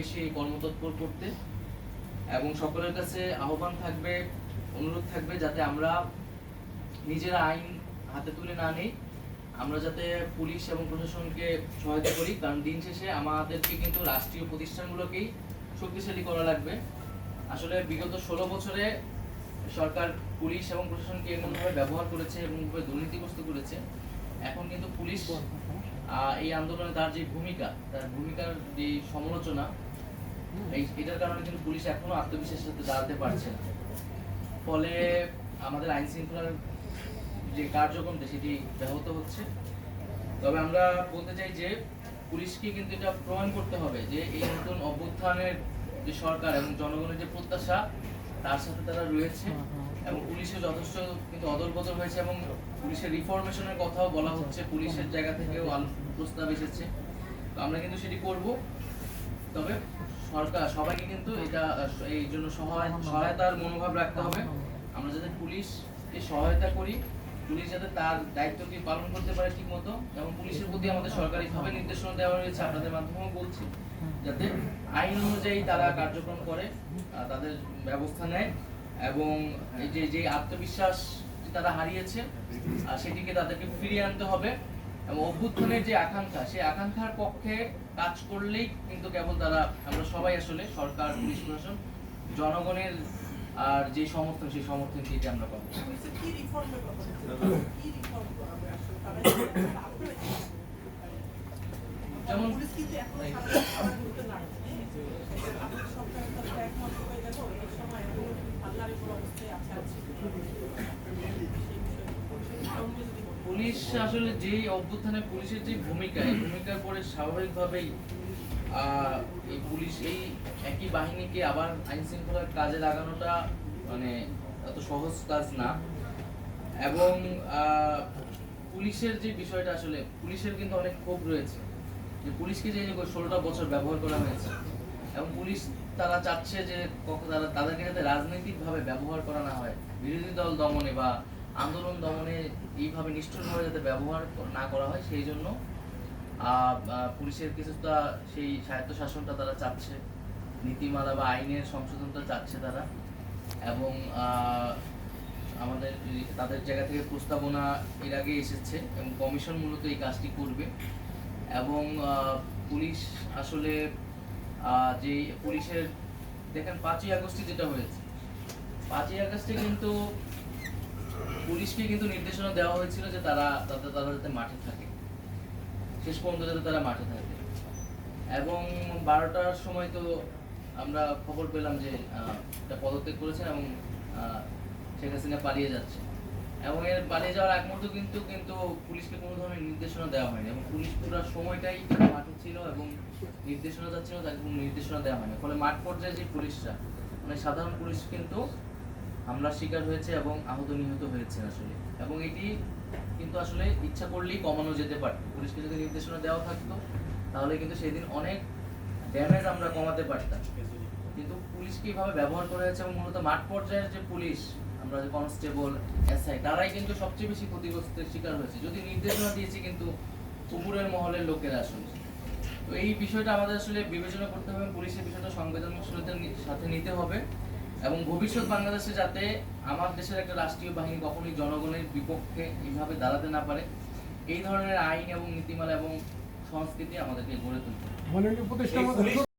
বেশি কর্মতৎপর করতে। এবং সকলের কাছে আহ্বান থাকবে, অনুরোধ থাকবে যাতে আমরা নিজেরা আইন হাতে তুলে না নিই। আমরা যাতে পুলিশ এবং প্রশাসনকে সহায়তা করি, কারণ দিন শেষে আমাদেরকে কিন্তু রাষ্ট্রীয় প্রতিষ্ঠানগুলোকেই শক্তিশালী করা লাগবে। আসলে বিগত ষোলো বছরে সরকার পুলিশ এবং প্রশাসনকে এমনভাবে ব্যবহার করেছে এবং দুর্নীতিগ্রস্ত করেছে। এখন কিন্তু পুলিশ এই আন্দোলনে তার যে ভূমিকা, তার ভূমিকার যে সমালোচনা এটার কারণে কিন্তু পুলিশ এখনও আত্মবিশ্বাসের সাথে দাঁড়াতে পারছে না। ফলে আমাদের আইন শৃঙ্খলার যে কার্যক্রমটা সেটি ব্যাহত হচ্ছে। তবে আমরা বলতে চাই যে, পুলিশকে কিন্তু এটা প্রমাণ করতে হবে যে, এই নতুন অভ্যুত্থানের যে সরকার এবং জনগণের যে প্রত্যাশা, তার সাথে তারা রয়েছে এবং পুলিশের যথেষ্ট কিন্তু অদল বদল হয়েছে এবং পুলিশের রিফরমেশনের কথাও বলা হচ্ছে। পুলিশের জায়গা থেকেও প্রস্তাব এসেছে। তো আমরা কিন্তু সেটি করব। তবে সরকার সবাইকে কিন্তু এটা এই জন্য সহায় সহায়তার মনোভাব রাখতে হবে। আমরা যাতে পুলিশকে সহায়তা করি পুলিশ যাতে তার দায়িত্বটি পালন করতে পারে ঠিক মতো এবং পুলিশের প্রতি আমাদের সরকারিভাবে নির্দেশনা দেওয়া হয়েছে আপনাদের মাধ্যমেও বলছি যাতে আইন অনুযায়ী তারা কার্যক্রম করে তাদের ব্যবস্থা নেয় এবং এই যে যে আত্মবিশ্বাস তারা হারিয়েছে আহ, সেটিকে তাদেরকে ফিরিয়ে আনতে হবে। এবং অভ্যুত্থানের যে আকাঙ্ক্ষা সেই আকাঙ্ক্ষার পক্ষে কাজ করলেই কিন্তু কেবল তারা আমরা সবাই আসলে সরকার পুলিশ প্রশাসন জনগণের আর যে সমর্থন সেই সমর্থন থেকে আমরা পাবো। চান? যেমন পুলিশ আসলে যে অভ্যুত্থানে পুলিশের যে ভূমিকা, এই ভূমিকার পরে স্বাভাবিকভাবেই এই পুলিশ এই একই বাহিনীকে আবার আইন শৃঙ্খলার কাজে লাগানোটা মানে এত সহজ কাজ না। এবং পুলিশের যে বিষয়টা আসলে, পুলিশের কিন্তু অনেক ক্ষোভ রয়েছে। যে পুলিশকে যে ষোলোটা বছর ব্যবহার করা হয়েছে, এবং পুলিশ তারা চাচ্ছে যে তারা, তাদেরকে যাতে রাজনৈতিকভাবে ব্যবহার করা না হয়। বিরোধী দল দমনে বা আন্দোলন দমনে এইভাবে নিষ্ঠুরভাবে যাতে ব্যবহার না করা হয়, সেই জন্য পুলিশের কিছুটা সেই স্বায়ত্ত শাসনটা তারা চাচ্ছে, নীতিমালা বা আইনের সংশোধনটা চাচ্ছে তারা এবং আমাদের তাদের জায়গা থেকে প্রস্তাবনা এর আগে এসেছে এবং কমিশন মূলত এই কাজটি করবে এবং পুলিশ আসলে যে পুলিশের, দেখেন পাঁচই আগস্টে যেটা হয়েছে, পাঁচই আগস্টে কিন্তু পুলিশকে কিন্তু নির্দেশনা দেওয়া হয়েছিল যে তারা তাদের তারা যাতে মাঠে থাকে। শেষ পর্যন্ত যাতে তারা মাঠে থাকে। এবং বারোটার সময় তো আমরা খবর পেলাম যে একটা পদত্যাগ করেছেন এবং শেখ হাসিনা পালিয়ে যাচ্ছে। এবং এর পালিয়ে যাওয়ার এক মুহূর্ত কিন্তু কিন্তু পুলিশকে কোনো ধরনের নির্দেশনা দেওয়া হয়নি। এবং পুলিশ পুরো সময়টাই মাঠে ছিল এবং নির্দেশনা যাচ্ছিল, তাকে কোনো নির্দেশনা দেওয়া হয়নি। ফলে মাঠ পর্যায়ে যে পুলিশরা মানে সাধারণ পুলিশ কিন্তু হামলার শিকার হয়েছে এবং আহত নিহত হয়েছে আসলে। এবং এটি কিন্তু আসলে ইচ্ছা করলেই কমানো যেতে পারত পুলিশকে যদি নির্দেশনা দেওয়া থাকতো, তাহলে কিন্তু সেদিন অনেক ড্যামেজ আমরা কমাতে পারতাম। কিন্তু পুলিশকে এইভাবে ব্যবহার করা হয়েছে এবং মূলত মাঠ পর্যায়ের যে পুলিশ, আমরা যে কনস্টেবল এসআই তারাই কিন্তু সবচেয়ে বেশি ক্ষতিগ্রস্তের শিকার হয়েছে। যদি নির্দেশনা দিয়েছে কিন্তু উপরের মহলের লোকেরা আসলে। তো এই বিষয়টা আমাদের আসলে বিবেচনা করতে হবে পুলিশের বিষয়টা সংবেদনশীলতার সাথে নিতে হবে। এবং ভবিষ্যৎ বাংলাদেশে যাতে আমার দেশের একটা রাষ্ট্রীয় বাহিনী কখনোই জনগণের বিপক্ষে এইভাবে দাঁড়াতে না পারে এই ধরনের আইন এবং নীতিমালা এবং সংস্কৃতি আমাদেরকে গড়ে তুলতে